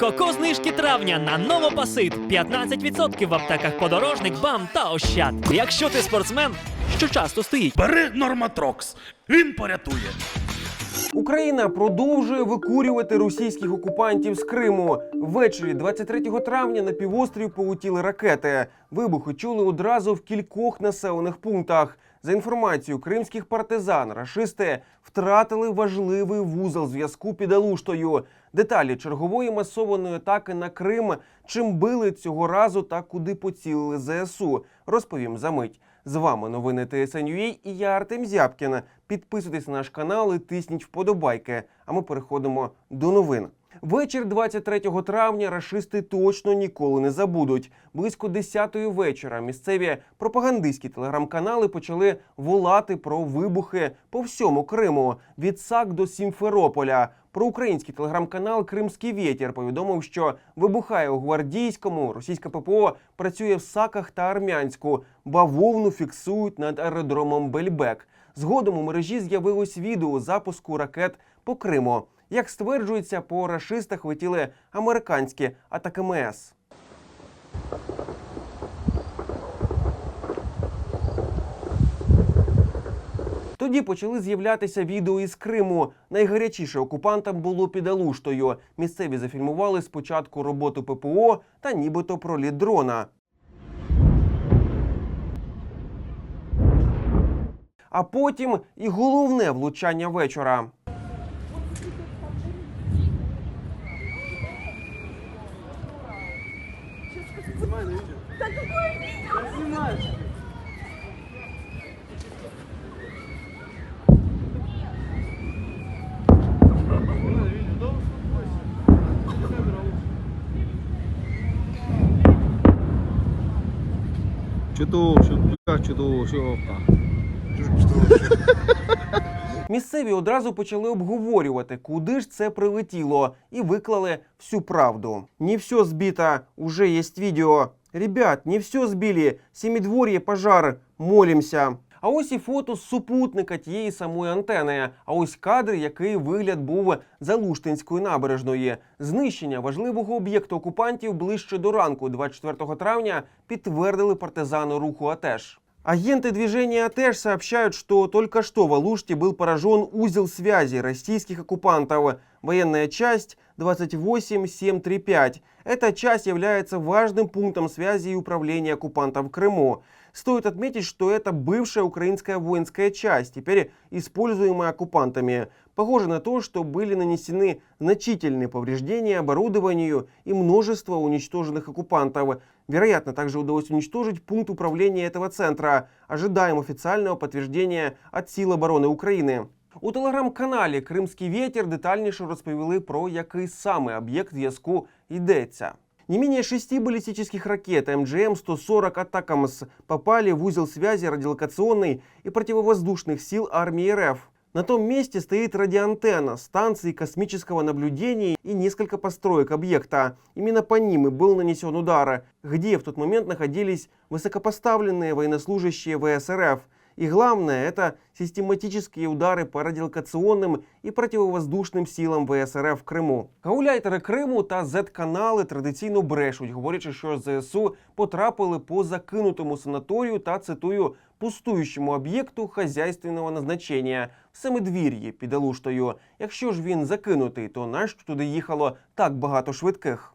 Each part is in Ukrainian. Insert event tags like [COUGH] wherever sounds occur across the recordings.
Коко знижки травня на новопасит 15% в аптеках подорожник, бам та ощад. Якщо ти спортсмен, що часто стоїть. Бери Норматрокс, він порятує. Україна продовжує викурювати російських окупантів з Криму. Ввечері 23 травня на півострів полетіли ракети. Вибухи чули одразу в кількох населених пунктах. За інформацією кримських партизан, рашисти втратили важливий вузол зв'язку під Алуштою. Деталі чергової масованої атаки на Крим, чим били цього разу та куди поцілили ЗСУ, розповім за мить. З вами новини ТСНЮА і я Артем Зябкін. Підписуйтесь на наш канал і тисніть вподобайки. А ми переходимо до новин. Вечір 23 травня рашисти точно ніколи не забудуть. Близько 10-ї вечора місцеві пропагандистські телеграм-канали почали волати про вибухи по всьому Криму від САК до Сімферополя. Проукраїнський телеграм-канал Кримський вітер повідомив, що вибухає у гвардійському, російське ППО працює в САКах та Армянську. Бавовну фіксують над аеродромом Бельбек. Згодом у мережі з'явилось відео запуску ракет по Криму. Як стверджується, по рашистах летіли американські атакамс. Тоді почали з'являтися відео із Криму. Найгарячіше окупантам було під Алуштою. Місцеві зафільмували спочатку роботу ППО та нібито проліт дрона. А потім і головне влучання вечора. Чудово, що бля, чудово, що опа. [LAUGHS] Місцеві одразу почали обговорювати, куди ж це прилетіло, і виклали всю правду. Не все збито, уже є відео. Ребят, не все збили. Сімідвор'є пожар. Молімся. А ось і фото з супутника тієї самої антени. А ось кадр, який вигляд був Залуштинської набережної. Знищення важливого об'єкту окупантів ближче до ранку, 24 травня, підтвердили партизани руху АТЕШ. Агенты движения АТЭШ сообщают, что только что в Алуште был поражен узел связи российских оккупантов. Военная часть 28735. Эта часть является важным пунктом связи и управления оккупантов в Крыму. Стоит отметить, что это бывшая украинская воинская часть, теперь используемая оккупантами. Похоже на то, что были нанесены значительные повреждения оборудованию и множество уничтоженных оккупантов. Вероятно, также удалось уничтожить пункт управления этого центра. Ожидаем официального подтверждения от Сил оборони України. У телеграм-каналі Кримський вітер детальніше розповіли про який саме об'єкт зв'язку йдеться. Не менее шести баллистических ракет МГМ-140 «Атакамс» попали в узел связи радиолокационной и противовоздушных сил армии РФ. На том месте стоит радиоантенна станции космического наблюдения и несколько построек объекта. Именно по ним и был нанесен удар, где в тот момент находились высокопоставленные военнослужащие ВСРФ. И главное, это систематические удары по радиолокационным і противовоздушним силам ВСРФ в Криму. Гауляйтери Криму та Z-канали традиційно брешуть, говорячи, що ЗСУ потрапили по закинутому санаторію та цитую пустуючому об'єкту хазяйственного назначення в Семидвір'ї під Алуштою. Якщо ж він закинутий, то нащо туди їхало так багато швидких?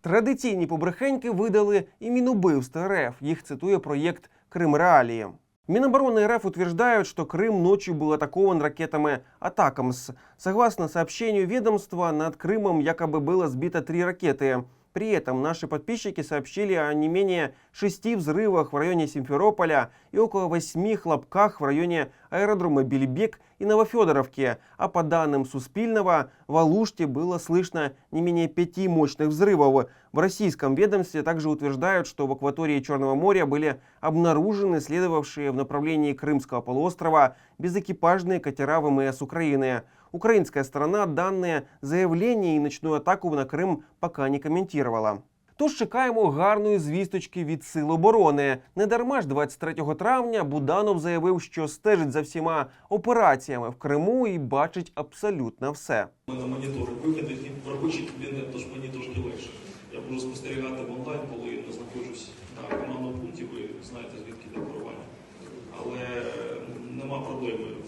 Традиційні побрехеньки видали і Минубивство РФ. Їх цитує проєкт Крим Реалії. Минобороны РФ утверждают, что Крым ночью был атакован ракетами «Атакамс». Согласно сообщению ведомства, над Крымом якобы было сбито три ракеты. При этом наши подписчики сообщили о не менее шести взрывах в районе Симферополя и около восьми хлопках в районе аэродромы Белебек и Новофедоровки, а по данным Суспильного, в Алуште было слышно не менее пяти мощных взрывов. В российском ведомстве также утверждают, что в акватории Черного моря были обнаружены следовавшие в направлении Крымского полуострова безэкипажные катера ВМС Украины. Украинская сторона данные заявления и ночную атаку на Крим пока не коментувала. Тож чекаємо гарної звісточки від Сил оборони. Недарма ж 23 травня Буданов заявив, що стежить за всіма операціями в Криму і бачить абсолютно все. Ми на монітор виходить в робочий кабінет, тож мені трошки легше. Я можу спостерігати в онлайн, коли я знаходжусь на командному пункті, ви знаєте звідки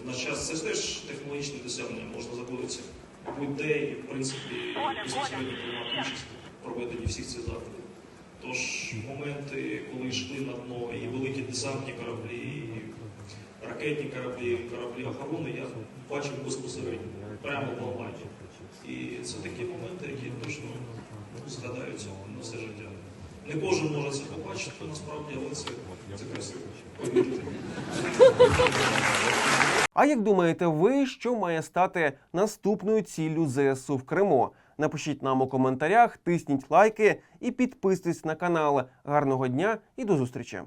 наш час це ж теж технологічне досягнення, можна знаходитися будь-де і, в принципі, безпосередньо приймати участь в проведенні всіх цих заходів. Тож моменти, коли йшли на дно і великі десантні кораблі, і ракетні кораблі, кораблі охорони, я бачив безпосередньо, прямо в онлайні. І це такі моменти, які точно ну, згадаються на все життя. Не кожен може це побачити насправді, але це, це красиво. Повірте. А як думаєте ви, що має стати наступною ціллю ЗСУ в Криму? Напишіть нам у коментарях, тисніть лайки і підписуйтесь на канал. Гарного дня і до зустрічі!